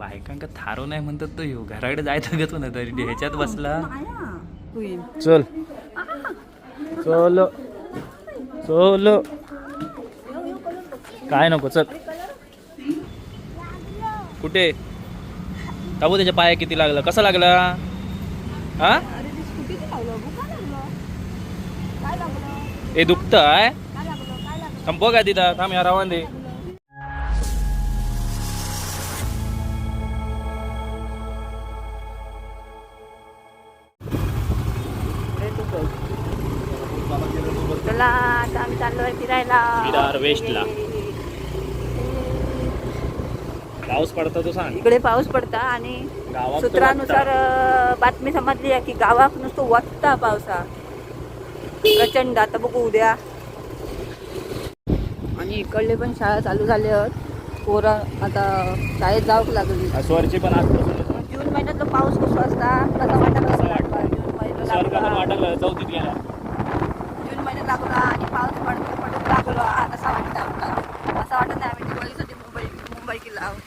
बायकांका थारो नाही म्हणतात तो ह्यो घराकडे जायचं घेतो ना तरी. ह्याच्यात बसला. चल. चल. चल. काय नको चल. कुठे? काबू त्याच्या पाया किती लागलं. कसं लागला? हा? हे दुखत आहे काय लागलं काय लागलं थांब बघ आधी दा- थांब या रावण दे. चाललोय फिरायला. विरार वेस्टला. पाऊस पडतो तो सांग. इकडे पाऊस पडता आणि सूत्रानुसार बातमी समजली आहे की गावात नुसतं वाटता पावसा प्रचंड. आता बघू उद्या. आणि इकडले पण शाळा चालू झाल्या. आहेत पोरं आता शाळेत जावं लागली अस्वरची पण आजपासून जून महिन्यातला पाऊस कसा असता? कसा वाटत? असता? जून महिन्यात लागला? जून महिन्यात लागला आणि पाऊस पडत. पडत लागलो असा वाटतं आपला असं वाटत नाही आम्ही दिवाळीसाठी मुंबई मुंबई केला आहोत.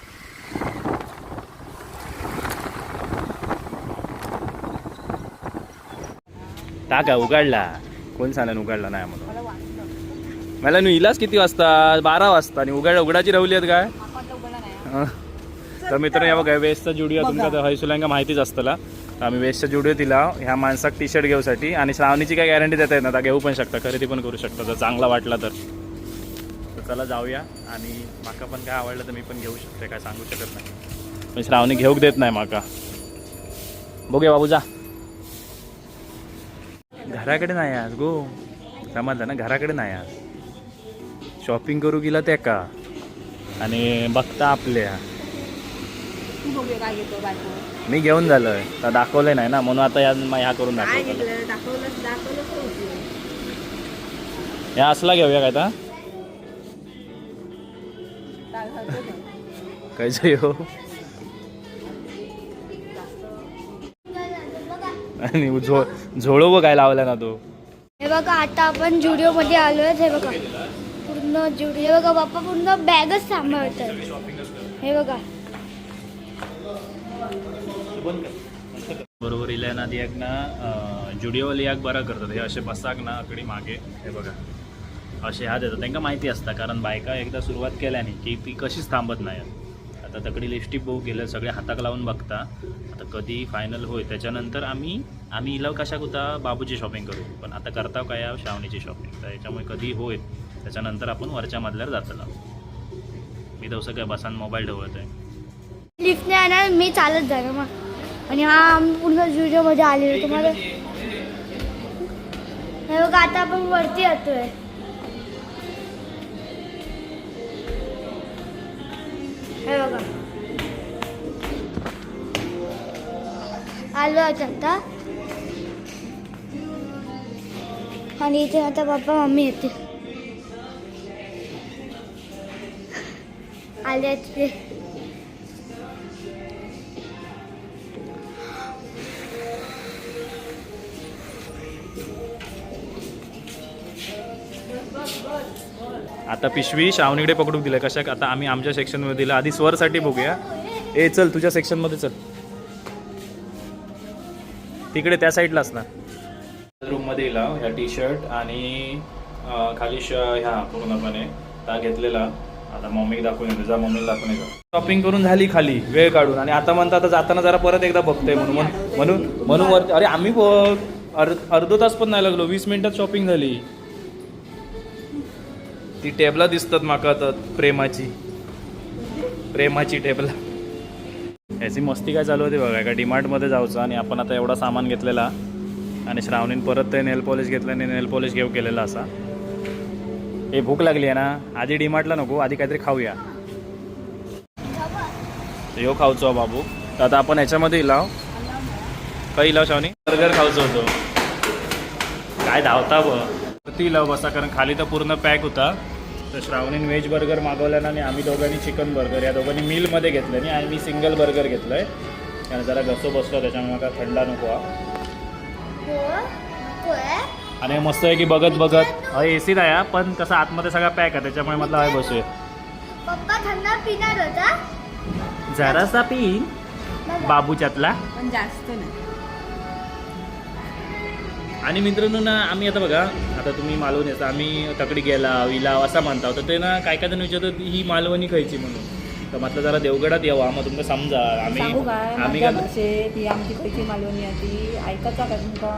टाका उघडला. कोण सांगला उघडला नाही म्हणून? मला नु इलाच किती वाजता? बारा वाजता. आणि उघड उघडाची रवली आहेत काय. तर मित्रांनो या बघा वेस्टचा जुडिओ तुमका तर हैसुलांका माहितीच असतला. तर आम्ही वेस्टचा जुडिओ दिला ह्या माणसाक टी शर्ट घेऊसाठी आणि श्रावणीची काय गॅरंटी देता येत ना आता घेऊ पण शकता खरेदी पण करू शकता. जर चांगला वाटला तर. तर चला जाऊया आणि माका पण काय आवडलं तर मी पण घेऊ शकते काय सांगू शकत नाही. पण श्रावणी घेऊक देत नाही माका. बघूया बाबू जा. घराकडे नाही आज गो. समजलं ना? घराकडे नाही आज. शॉपिंग करू गेला त्या का? आणि बघता आपल्या. मी घेऊन झालोय. तर दाखवलं नाही ना म्हणून आता या ह्या करून दाखवलं दाखवलं ह्या असला घेऊया काय आता? काय हो? आणि झो झोळो बघ काय लावला ना तो. हे बघा आता आपण जुडिओ मध्ये आलोय. हे बघा पूर्ण जुडिओ हे बघा बाप्पा पूर्ण बॅगच सांभाळतात. हे बघा. बरोबर इल्या ना ती एक ना जुडिओवाली एक बरं करतात. हे असे बसाक ना आकडी मागे हे बघा. असे ह्या देतात त्यांना माहिती असतं कारण बायका एकदा सुरुवात केल्याने की ती कशीच थांबत नाही. आता तकडी लिपस्टिक बघू केलं सगळे हाताक लावून बघता. आता कधी फायनल होईल त्याच्यानंतर आम्ही आम्ही इलाव कशाक होता? बाबूची शॉपिंग करू. पण आता करता काय या श्रावणीची शॉपिंग तर याच्यामुळे कधी होईल त्याच्यानंतर आपण वरच्या मधल्यावर जातला. मी तसं काय बसान मोबाईल ठेवत आहे लिफ्टने मी चालत जाणार. मग आणि हा पूर्ण जुडिओ मध्ये आलेलो तुम्हाला हे बघा आता आपण वरती येतोय. हे बघा. आलो आता. आणि इथे आता पप्पा मम्मी येते आले आता पिशवी श्रावणीकडे पकडून दिलं कशा आता आम्ही आमच्या सेक्शनमध्ये दिलं. आधी स्वरसाठी बघूया. ए चल तुझ्या सेक्शनमध्ये चल. तिकडे त्या साईडला ना रूममध्ये येला ह्या टी शर्ट आणि खाली श ह्या पूर्णपणे त्या घेतलेला. आता मम्मी दाखवून येतो. जा मम्मीला दाखवून येतो शॉपिंग करून झाली खाली वेळ काढून. आणि आता म्हणता आता जाताना जरा परत एकदा बघतोय म्हणून. म्हणून म्हणून अरे आम्ही बघ अर्ध अर्धो तास पण नाही लागलो. वीस मिनिटात शॉपिंग झाली. ती टेबला दिसतात माका आता प्रेमाची. प्रेमाची टेबला. याची मस्ती काय चालू होती बघा एका डीमार्टमध्ये जायचं आणि आपण आता एवढा सामान घेतलेला आणि श्रावणीन परत ते नेल पॉलिश घेतलं आणि नेल पॉलिश घेऊ केलेला असा. हे भूक लागली आहे ना आधी डीमार्टला नको आधी काहीतरी खाऊया. यो खाऊचो बाबू. तर आता आपण ह्याच्यामध्ये लाव काही लाव शावनी बर्गर खाऊचो होतो. काय धावता ब. ती लाव बसा कारण खाली तर पूर्ण पॅक होता. तर श्रावणीने व्हेज बर्गर मागवल्यानं आणि आम्ही दोघांनी चिकन बर्गर या दोघांनी मीलमध्ये घेतलं आणि आम्ही सिंगल बर्गर घेतलं आहे कारण जरा घसो बसलो त्याच्यामुळे मला थंडा नको हा आणि मस्त आहे की बघत बघत. ए सी नाही हा, पण कसं आतमध्ये सगळा पॅक आहे त्याच्यामुळे म्हटलं हय बसूया. पप्पा थंड पिणार होता. जरासा पिन बाबूच्यातला पण जास्त नाही. आणि मित्रांनो ना आम्ही आता बघा आता तुम्ही मालवणी असता आम्ही तकडी गेला विला असा म्हणता. तर ते ना काय काय जण विचारतात ही मालवणी खायची म्हणून. तर म्हटलं जरा देवगडात यावं मग तुमचं समजा. आम्ही सांगू काय आम्ही माझ्या भाषेत ही आमची खयची मालवणी आहे ती. ऐकायचा का तुमका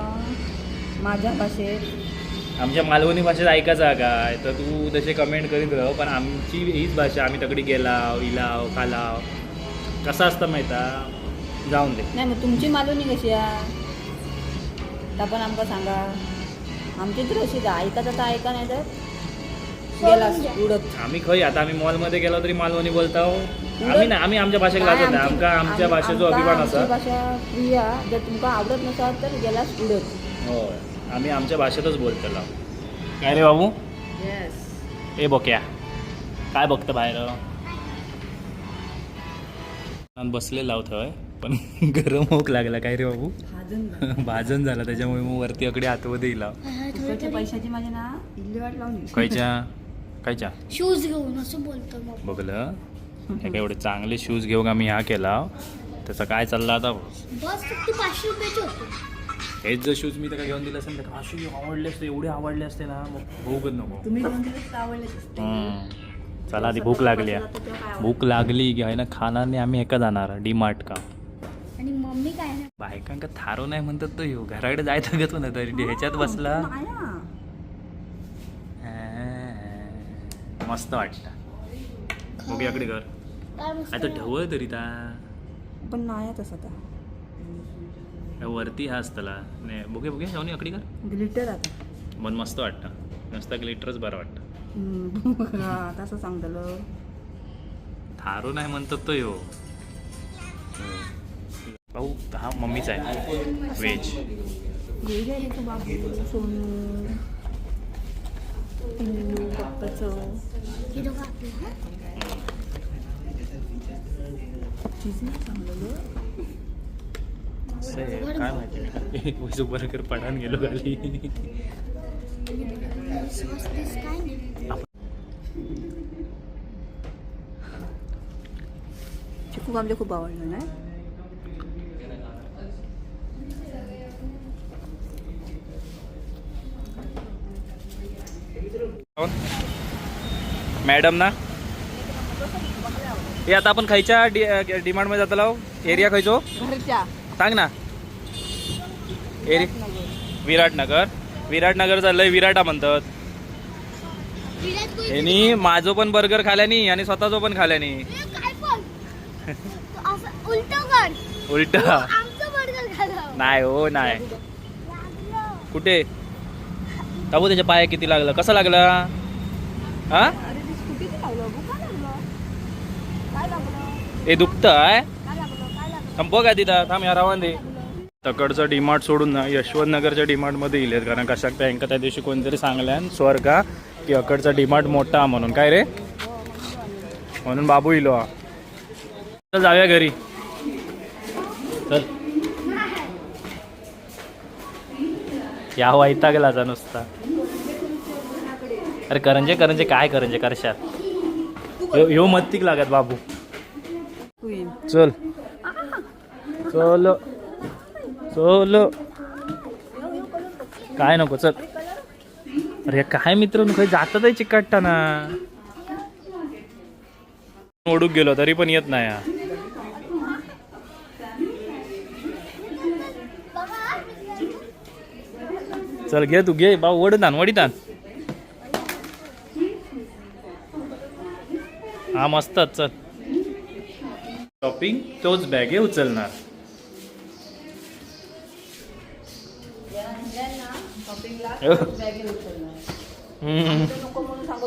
माझ्या भाषेत. आमच्या मालवणी भाषेत ऐकायचा काय तर तू तसे कमेंट करीत राह पण आमची हीच भाषा आम्ही तकडी गेलाव इलाव खालाव कसं असतं माहिता जाऊन दे. नाही मग तुमची मालवणी कशी आहे? त्या पण आमका सांगा. आमची तर आहे ऐकायचं तर ऐका नाही तर. उडत. आम्ही खय आता आम्ही मॉलमध्ये गेलो तरी मालवणी बोलतो आम्ही ना आम्ही आमच्या भाषेत काय लागत नाही. आमची- आमका आमच्या आम- भाषेचो आमका अभिमान आमची असा भाषा प्रिय. जर तुमका आवडत नसाल तर गेलास उडत. होय आम्ही आमच्या भाषेतच बोलतो काय रे बाबू? येस ए बोक्या. काय बघतं बाहेर? बसलेला लावत हय पण गरम होक लागला. काय रे बाबू? भाजून झाला त्याच्यामुळे मग वरती अकडे आतमध्ये येईल पैशाची माझी ना इल्ली वाट लावली. कायच्या? कायच्या? शूज घेऊन असं बोलतो मग. बघलं. हे काय एवढे चांगले शूज घेऊन आम्ही ह्या केला. त्याचं काय चाललं आता? बस फक्त पाचशे रुपयाचे होते. हेच जर शूज मी त्याला घेऊन दिले असेल तर अशी आवडले असते एवढे आवडले असते ना मग भूकच नको. तुम्ही तर आवडलेच असते. चला आधी भूक लागली. आहे. भूक लागली की आहे ना खानाने आम्ही एका जाणार. डी मार्ट का? आणि मम्मी काय ना बायकांका थारो नाही म्हणतात तो ह्यो. घराकडे जायचं गत ना तरी? ह्याच्यात बसला. हा. मस्त वाटतं. काय मस्त आता ढवळ तरी ता. पण नाही तसं आता. या वरती हा असतला. नाही बघे बघे जाऊन अकडी कर. ग्लिटर आता. मन मस्त वाटतं. नुसतं ग्लिटरच बरं वाटतं. हा, तसं सांगतलं. थारो नाही म्हणतात तो ह्यो. भाऊ हा मम्मीचा आहे. व्हेज काय माहिती. बर्गर पडान गेलो खाली. चिकू आमच्या खूप आवडलं नाही? मॅडम ना? हे आता आपण खायच्या डिमांडमध्ये जातला एरिया खायचो. सांग ना. एरि विराटनगर. विराटनगरचा लय विराटा म्हणतात. यांनी माझो पण बर्गर खाल्यानी आणि स्वतःचो पण खाल्यानी. उलट नाही हो नाही. कुठे? बाबू त्याच्या पाया किती लागलं? कसं लागलं? हा? अरे ती स्कूटीचं लावलं. बघ काय लागलं. काय लागलं? हे दुखतं आहे काय लागलं? काय लागलं? थांब बघ तिथं. थांब या रावण दे तकडचं डीमार्ट सोडून ना यशवंत नगरच्या डीमार्टमध्ये येईल कारण कशाक त्यांका त्या दिवशी कोणतरी सांगल्यान स्वर्गा की अकडचा डीमार्ट मोठा म्हणून. काय रे? म्हणून बाबू इलो. चल जाऊया घरी. चल. या वैता गेला जा नुसता. अरे करंजे करंजे काय करंजे करशात? ह्यो- मत्तीक लागत बाबू. चल. चल. चल. काय नको चल. अरे काय मित्र खंय जातात आहे चिकटताना. ओढूक गेलो तरी पण येत नाही. चल घे तू घे. बा ओढतान वडितान हा मस्तच चल. शॉपिंग तोच बॅगे उचलणार. हम्म.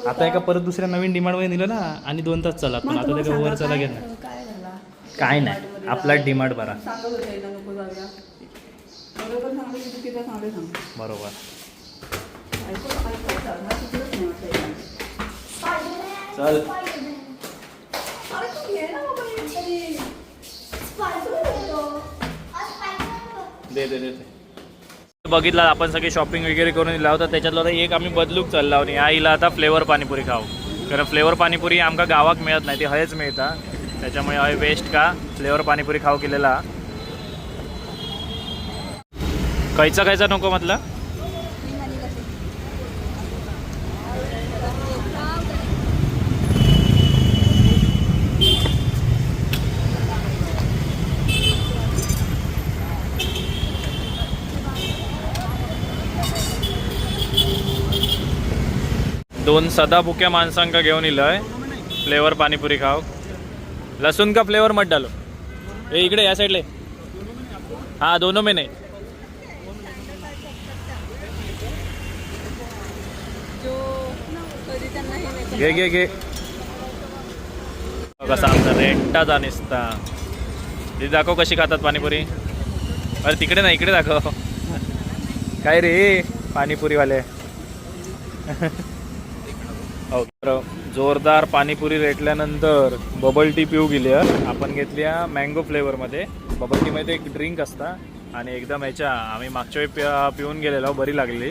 आता एका परत दुसऱ्या नवीन डिमांडमध्ये दिलं ना आणि दोन तास चला पण आता त्याच्या वर चला घेणार. काय झाला? काय नाही. आपला डिमांड बरा सांगत होते एकदा नको जाऊया. बरोबर सांगलं की चुकीचं सांगले सांग बरोबर. ऐकू ऐकू चाल. मला सुचलंच नाही वाटलं. चल अरे तू घे ना बाबा एक तरी. दे दे दे. बघितलं आपण सगळे शॉपिंग वगैरे करून दिला होता. त्याच्यातलं एक आम्ही बदलूक चालला आणि आईला आता फ्लेवर पाणीपुरी खाऊ. कारण फ्लेवर पाणीपुरी आमका गावात मिळत नाही ती हयच मिळता. त्याच्यामुळे हय वेस्ट का फ्लेवर पाणीपुरी खाऊ केलेला. खायचा खायचा नको म्हटलं? दोन सदा भुक्या माणसांका घेऊन इलंय. फ्लेवर पाणीपुरी खाव. लसूण का फ्लेवर मत डालो. ए इकडे या साईडले हा दोनों में नाही. घे घे घे. कसा आमचा रेंटाचा निसता. तिथे दाखव कशी खातात पाणीपुरी. अरे तिकडे नाही इकडे दाखव. काय रे पाणीपुरीवाले. हो तर जोरदार पाणीपुरी रेटल्यानंतर बबल टी पिऊ गेली आपण घेतली मँगो फ्लेवरमध्ये बबल टीमध्ये एक ड्रिंक असता आणि एकदम ह्याच्या आम्ही मागच्या वेळी प्या पिऊन गेलेलो बरी लागली.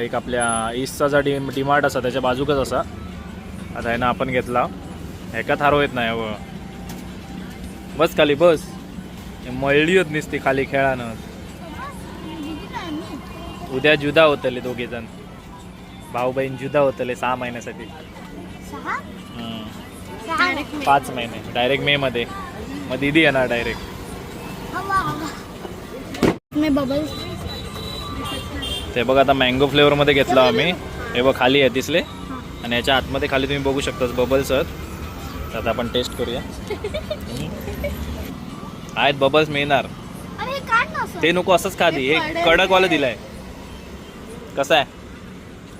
एक आपल्या ईस्टचा डी डिमार्ट असा त्याच्या बाजूकच असा. आता आहे ना आपण घेतला. ह्याका थारो येत नाही व बस खाली बस. मळली होत नसती खाली खेळानं. उद्या जुदा होतले दोघे जण भाऊ बहीण जुदा होतले सहा महिन्यासाठी. हम्म. पाच महिने. डायरेक्ट मे मध्ये. मग दिदी येणार डायरेक्ट हवा हवा. मी बबल ते बघ आता मँगो फ्लेवरमध्ये घेतला आम्ही. हे बघ खाली आहे दिसले. आणि याच्या आतमध्ये खाली तुम्ही बघू शकता बबल्स आहेत तर आता आपण टेस्ट करूया. आहेत बबल्स मिळणार. अरे हे काढ ना असं. ते नको असंच खादी हे कडकवालं दिलंय. कसं आहे?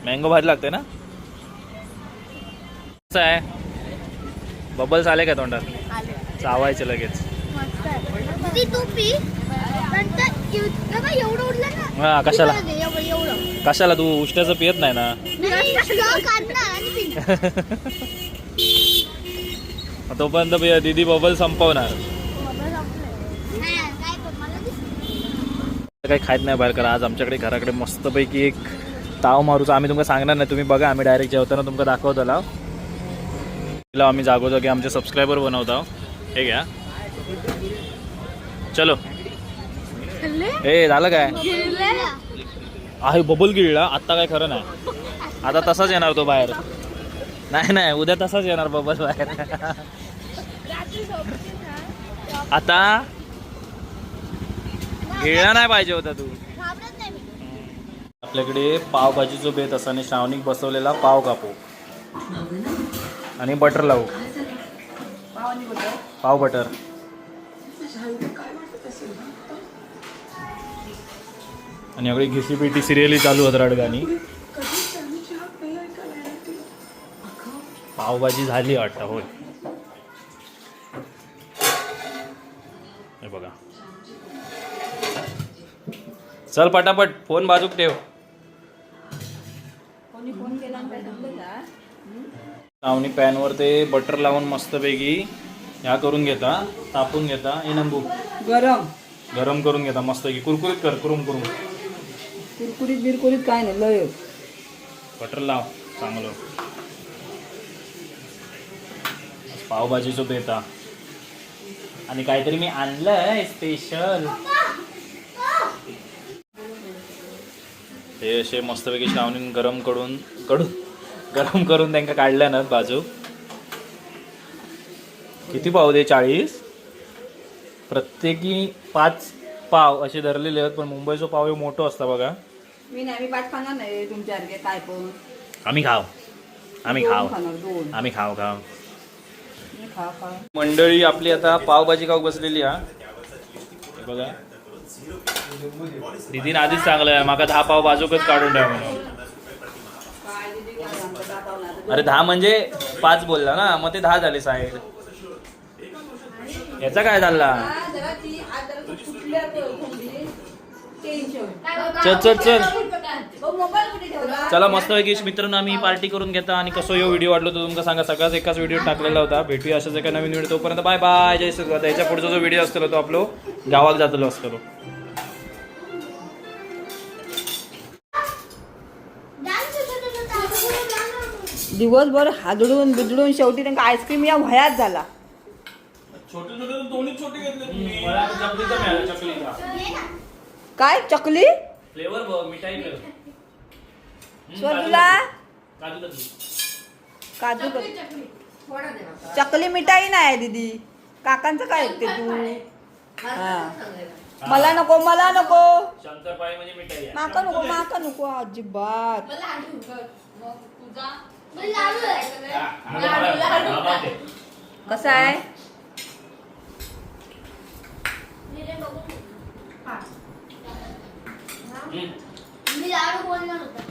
मँगो भारी लागते ना? कसं आहे. बबल्स आले का तोंडात? चावायचे लगेच. हा कशाला? कशाला तू उष्ट्याचं पियत नाही ना. तोपर्यंत दीदी बबल संपवणार. काही खायत नाही बाहेर करा आज आमच्याकडे घराकडे मस्तपैकी एक ताव मारूचा. आम्ही तुमका सांगणार नाही तुम्ही बघा आम्ही डायरेक्ट जेवताना तुमका दाखवतो तिला आम्ही जागोजागी आमचे सबस्क्रायबर बनवतो हे घ्या. चलो. ए झालं काय? आहे बबल गिळला आत्ता काय खरं नाही. आता तसाच येणार तो बाहेर. नाही नाही उद्या तसाच येणार बबल बाहेर. आता गिळला नाही पाहिजे होता तू. आपल्याकडे पावभाजीचो बेत असा आणि श्रावणीक बसवलेला पाव कापू. आणि बटर लावू. पाव बटर आणि एवढी घिसी पिटी सिरियली चालू होत रडगाणी. पावभाजी झाली वाटतं होय. हे बघा. चल पटापट फोन बाजूक ठेव. लावणी पॅनवर ते बटर लावून मस्तपैकी ह्या करून घेता तापून घेता. हे नंबू. गरम. गरम करून घेता मस्तपैकी. कुरकुरीत कर कुरुम कुरुम. कुरकुरीत बिरकुरीत काय नाही लय. बटर लाव चांगलं. पावभाजीचं बेता आणि काहीतरी मी आणलंय स्पेशल हे असे मस्तपैकी श्रावणीन गरम करून कडून गरम करून त्यांना काढल्या ना बाजू. किती पाव दे? चाळीस. प्रत्येकी पाच पाव असे धरलेले आहेत पण मुंबईचा पाव हे मोठं असतं बघा. मी नाही मी पाच खाणार नाही तुमच्यासारखे काय पण. आम्ही खाव आम्ही खाव आम्ही खाव खाव मंडळी आपली आता पावभाजी खाऊ बसलेली हा. बघा. दिदीन आधीच चांगलं माका दहा पाव बाजूकच काढून ठेवा म्हणून काय दिदी काय आमचं दाखवलं आता. अरे दहा म्हणजे पाच बोलला ना मग ते दहा झाले साहेब. याचा काय झाला? चल चल चल. चला मस्त पैकी मित्रांनो आम्ही पार्टी करून घेता आणि कसं यो व्हिडिओ वाटलो तो तुमका सांगा. सगळ्याच एकाच व्हिडिओ टाकलेला होता. भेटूया अशाच एका नवीन व्हिडिओ तोपर्यंत. बाय बाय जय सगळं त्याच्या पुढचा जो व्हिडिओ असतो तो आपलो गावात जातलो असतो दिवसभर हादडून बिदडून शेवटी त्यांना आईस्क्रीम या भयात झाला. काय? चकली? फ्लेवर बघ मिठाई फ्लेवर स्वतःला काजू. चकली मिठाई नाही दीदी. काकांचं काय ऐकते तू? हा. मला नको मला नको. शंकरपाळी म्हणजे माका नको माका नको अजिबात. कसं आहे? मी लाडू बोलणार होता.